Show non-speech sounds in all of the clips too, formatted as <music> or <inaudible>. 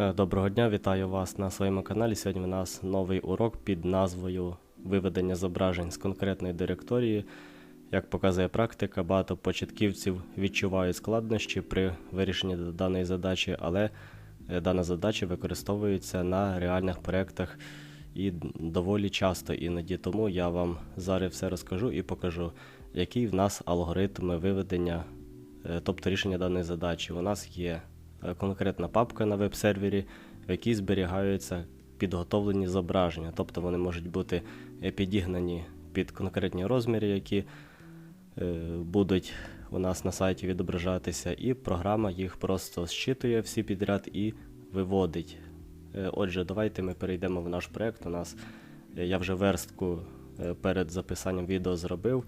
Е, Доброго дня, вітаю вас на своєму каналі. Сьогодні у нас новий урок під назвою Виведення зображень з конкретної директорії. Як показує практика, багато початківців відчувають складнощі при вирішенні даної задачі, але е, дана задача використовується на реальних проєктах і доволі часто іноді. Тому я вам зараз все розкажу і покажу, який в нас алгоритм виведення, е, тобто рішення даної задачі. У нас є конкретна папка на веб-сервері, в якій зберігаються підготовлені зображення, тобто вони можуть бути е, підігнані під конкретні розміри, які е, будуть у нас на сайті відображатися, і програма їх просто зчитує всі підряд і виводить. Е, Отже, давайте ми перейдемо в наш проект. У нас е, я вже верстку е, перед записанням відео зробив,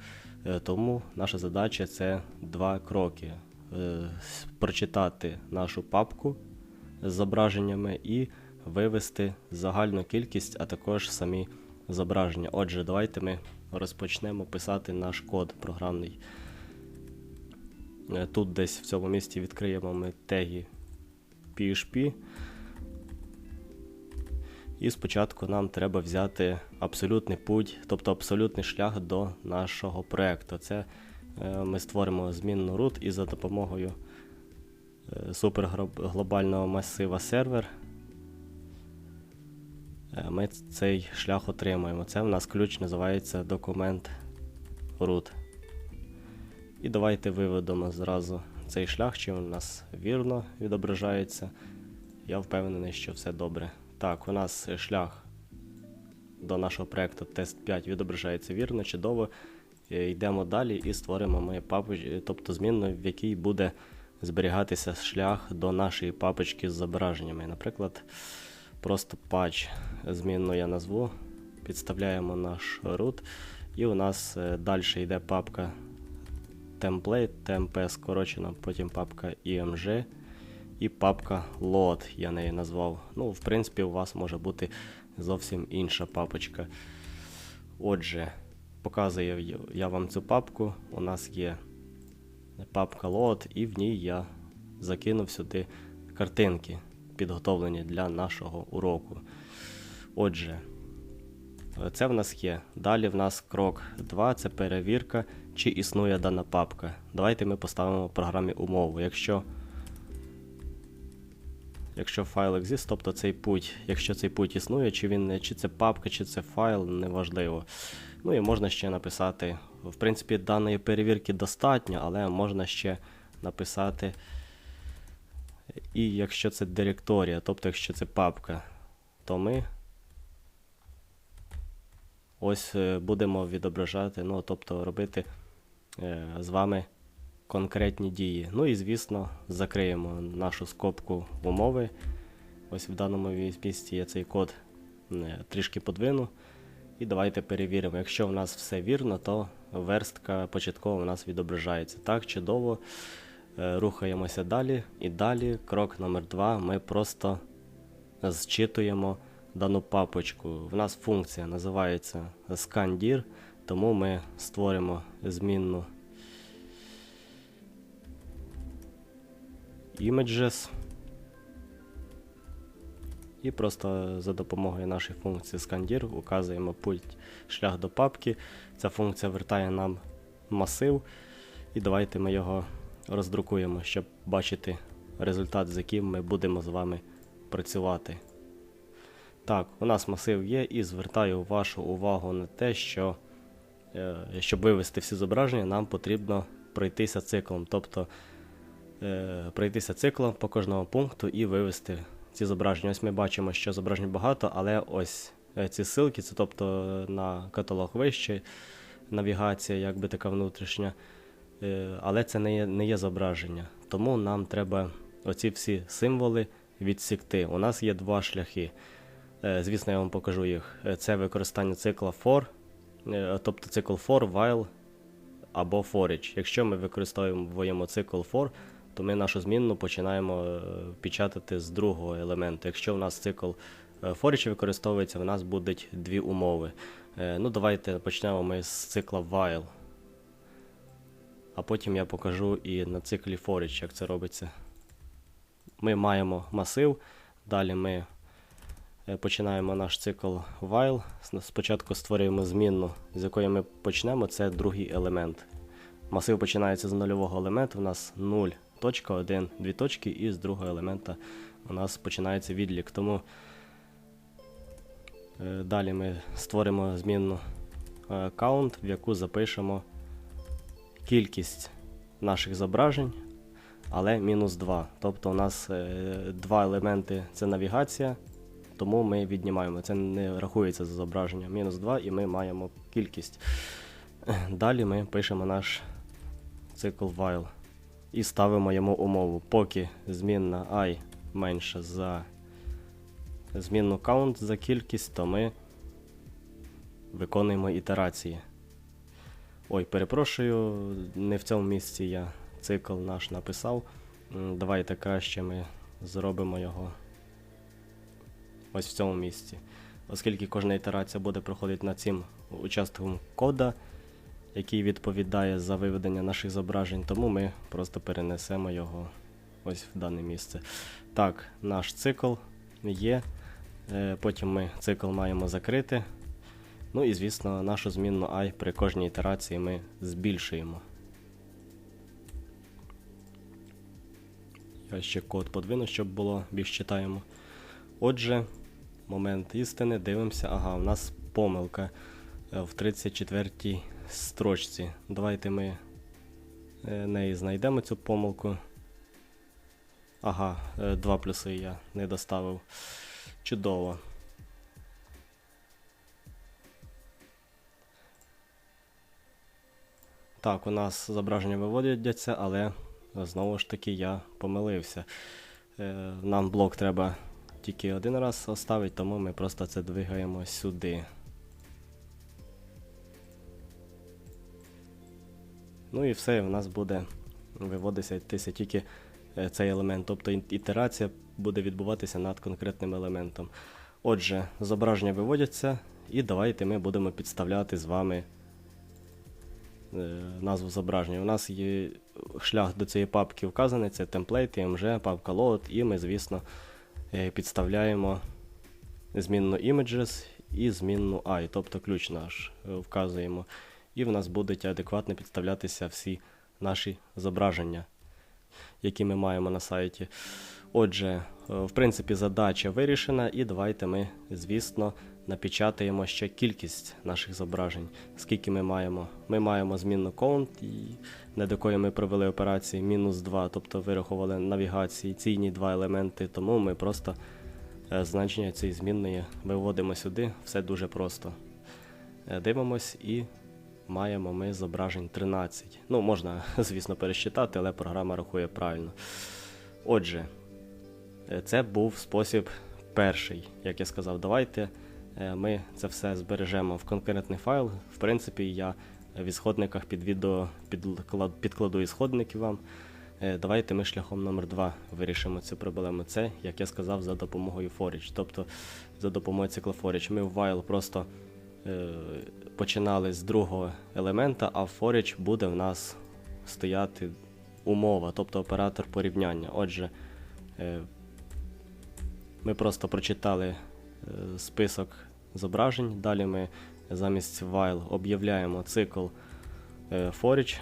е, тому наша задача це два кроки: Е, прочитати нашу папку з зображеннями і вивести загальну кількість, а також самі зображення. Отже, давайте ми розпочнемо писати наш код програмний. Е, Тут десь в цьому місці відкриємо ми теги PHP. І спочатку нам треба взяти абсолютний путь, тобто абсолютний шлях до нашого проекту. Це е, ми створимо змінну root і за допомогою е, суперглобального масива сервер е, ми цей шлях отримаємо. Це в нас ключ називається документ root. І давайте виведемо зразу цей шлях, чи у нас вірно відображається. Я впевнений, що все добре. Так, у нас шлях до нашого проекту тест 5 відображається вірно, чудово. Е, Йдемо далі і створимо ми папочку, тобто змінну, в якій буде зберігатися шлях до нашої папочки з зображеннями. Наприклад, просто патч змінну я назву, підставляємо наш root, і у нас далі йде папка template, tmp скорочено, потім папка img і папка load, я неї назвав. Ну, в принципі, у вас може бути зовсім інша папочка. Отже, показую я вам цю папку. У нас є папка load, і в ній я закинув сюди картинки, підготовлені для нашого уроку. Отже, це в нас є. Далі в нас крок 2 це перевірка, чи існує дана папка. Давайте ми поставимо в програмі умову. Якщо якщо файл exist, тобто цей путь, якщо цей путь існує, чи він чи це папка, чи це файл, неважливо. Ну і можна ще написати. В принципі, даної перевірки достатньо, але можна ще написати. І якщо це директорія, тобто якщо це папка, то ми ось е, будемо відображати, ну, тобто робити е, з вами конкретні дії. Ну і, звісно, закриємо нашу скобку умови. Ось в даному місці я цей код е, трішки подвину. І давайте перевіримо. Якщо в нас все вірно, то верстка початково у нас відображається. Так, чудово. Е, Рухаємося далі. І далі, крок номер 2 ми просто зчитуємо дану папочку. В нас функція називається scandir, тому ми створимо змінну images. І просто за допомогою нашої функції scandir указуємо путь шлях до папки. Ця функція вертає нам масив. І давайте ми його роздрукуємо, щоб бачити результат, з яким ми будемо з вами працювати. Так, у нас масив є, і звертаю вашу увагу на те, що е, щоб вивести всі зображення, нам потрібно пройтися циклом. Тобто пройтися циклом по кожному пункту і вивести ці зображення. Ось ми бачимо, що зображень багато, але ось е, ці ссылки, це тобто на каталог вище, навігація, якби така внутрішня. Е, але це не є, не є зображення. Тому нам треба оці всі символи відсікти. У нас є два шляхи. Е, Звісно, я вам покажу їх. Е, Це використання цикла for, е, тобто цикл for, while або for each. Якщо ми використовуємо цикл for, то ми нашу змінну починаємо е, печатати з другого елементу. Якщо у нас цикл е, використовується, в нас будуть дві умови. Е, Ну, давайте почнемо ми з цикла while. А потім я покажу і на циклі for each, як це робиться. Ми маємо масив. Далі ми починаємо наш цикл while. Спочатку створюємо змінну, з якої ми почнемо. Це другий елемент. Масив починається з нульового елементу. У нас 0, точка, 1, 2 точки, і з другого елемента у нас починається відлік. Тому е, далі ми створимо змінну е, count, в яку запишемо кількість наших зображень, але мінус 2. Тобто у нас е, два елементи це навігація, тому ми віднімаємо. Це не рахується за зображення. Мінус 2 і ми маємо кількість. Далі ми пишемо наш цикл while і ставимо йому умову. Поки змінна і менша за змінну count за кількість, то ми виконуємо ітерації. Ой, перепрошую, не в цьому місці я цикл наш написав. Давайте краще ми зробимо його ось в цьому місці. Оскільки кожна ітерація буде проходити над цим участком кода, який відповідає за виведення наших зображень, тому ми просто перенесемо його ось в дане місце. Так, наш цикл є. Е, Потім ми цикл маємо закрити. Ну і, звісно, нашу змінну і при кожній ітерації ми збільшуємо. Я ще код подвину, щоб було більш читаємо. Отже, момент істини, дивимося. Ага, у нас помилка е, в 34-й строчці. Давайте ми е, неї знайдемо цю помилку. Ага, е, два плюси я не доставив. Чудово. Так, у нас зображення виводяться, але знову ж таки я помилився. Е, нам блок треба тільки один раз оставити, тому ми просто це двигаємо сюди. Ну і все, в нас буде виводитися тільки е, цей елемент. Тобто ітерація буде відбуватися над конкретним елементом. Отже, зображення виводяться, і давайте ми будемо підставляти з вами е, назву зображення. У нас є шлях до цієї папки вказаний, це темплейт, IMG, папка load, і ми, звісно, е, підставляємо змінну images і змінну i, тобто ключ наш вказуємо. І в нас будуть адекватно підставлятися всі наші зображення, які ми маємо на сайті. Отже, е, в принципі, задача вирішена, і давайте ми, звісно, напечатаємо ще кількість наших зображень. Скільки ми маємо? Ми маємо змінну count, над якою ми провели операції мінус 2, тобто вирахували навігації, цінні два елементи, тому ми просто е, значення цієї змінної виводимо сюди. Все дуже просто. Е, Дивимось і маємо ми зображень 13. Ну, можна, <laughs> звісно, пересчитати, але програма рахує правильно. Отже, е, це був спосіб перший. Як я сказав, давайте е, ми це все збережемо в конкретний файл. В принципі, я в ісходниках під відео підкладу ісходники вам. Е, Давайте ми шляхом номер 2 вирішимо цю проблему. Це, як я сказав, за допомогою forage. Тобто за допомогою цикла forage. Ми в while просто починали з другого елемента, а forage буде в нас стояти умова, тобто оператор порівняння. Отже, е, ми просто прочитали е, список зображень. Далі ми замість while об'являємо цикл е, forage.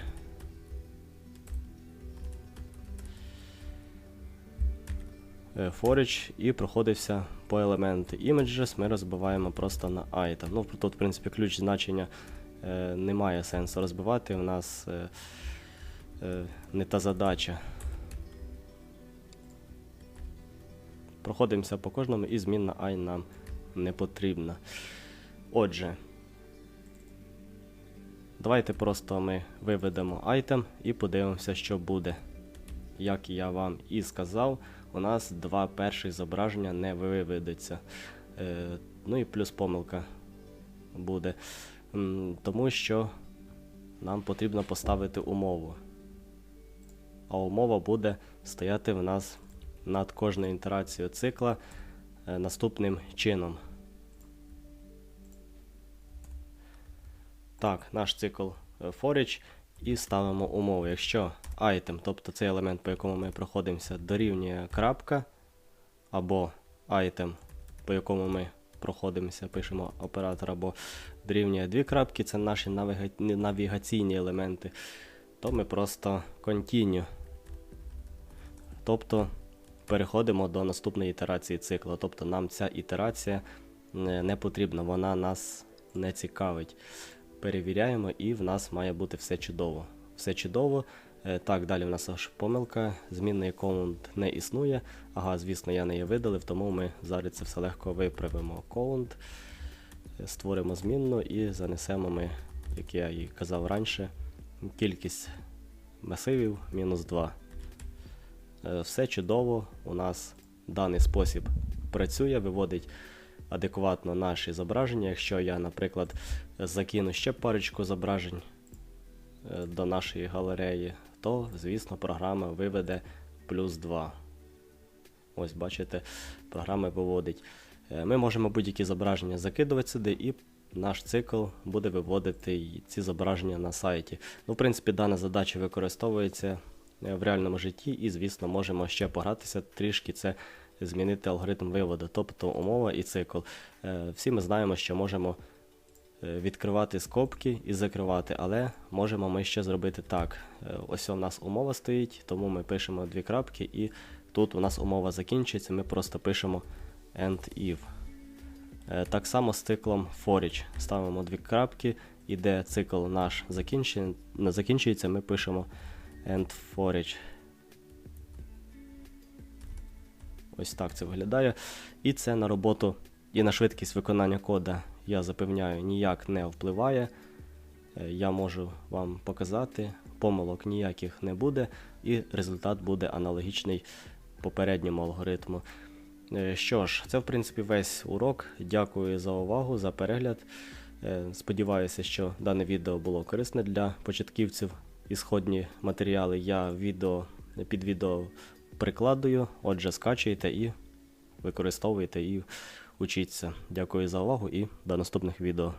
Forage і проходився по елементи. Images ми розбиваємо просто на item. Ну, тут, в принципі, ключ значення е, немає сенсу розбивати. У нас е, е, не та задача. Проходимося по кожному і змінна і нам не потрібна. Отже, давайте просто ми виведемо item і подивимося, що буде. Як я вам і сказав, у нас два перших зображення не виведеться. Е, ну і плюс помилка буде. Тому що нам потрібно поставити умову. А умова буде стояти в нас над кожною інтерацією цикла е, наступним чином. Так, наш цикл е, forage і ставимо умову. Якщо item, тобто цей елемент, по якому ми проходимося, дорівнює крапка, або item, по якому ми проходимося, пишемо оператор або дорівнює дві крапки, це наші навіга- навігаційні елементи, то ми просто continue. Тобто переходимо до наступної ітерації цикла. Тобто нам ця ітерація не, не потрібна, вона нас не цікавить. Перевіряємо, і в нас має бути все чудово. Все чудово. Е, Так, далі в нас аж помилка. Змінний аккаунт не існує. Ага, звісно, я не її видалив, тому ми зараз це все легко виправимо. Аккаунт, е, створимо змінну і занесемо ми, як я і казав раніше, кількість масивів мінус 2. Е, Все чудово. У нас даний спосіб працює, виводить адекватно наші зображення. Якщо я, наприклад, закину ще парочку зображень е, до нашої галереї, то, звісно, програма виведе плюс 2. Ось, бачите, програма виводить. Е, Ми можемо будь-які зображення закидувати сюди, і наш цикл буде виводити ці зображення на сайті. Ну, в принципі, дана задача використовується е, в реальному житті, і, звісно, можемо ще погратися трішки. Це змінити алгоритм виводу, тобто умова і цикл. Е, Всі ми знаємо, що можемо е, відкривати скобки і закривати, але можемо ми ще зробити так. Е, Ось у нас умова стоїть, тому ми пишемо дві крапки, і тут у нас умова закінчується, ми просто пишемо end if. Е, Так само з циклом for each. Ставимо дві крапки, і де цикл наш закінчується, ми пишемо end for. Ось так це виглядає. І це на роботу і на швидкість виконання кода, я запевняю, ніяк не впливає. Е, Я можу вам показати, помилок ніяких не буде, і результат буде аналогічний попередньому алгоритму. Е, Що ж, це в принципі весь урок. Дякую за увагу, за перегляд. Е, Сподіваюся, що дане відео було корисне для початківців. Ісходні матеріали я відео, під відео прикладую, отже, скачуйте і використовуйте і учіться. Дякую за увагу і до наступних відео.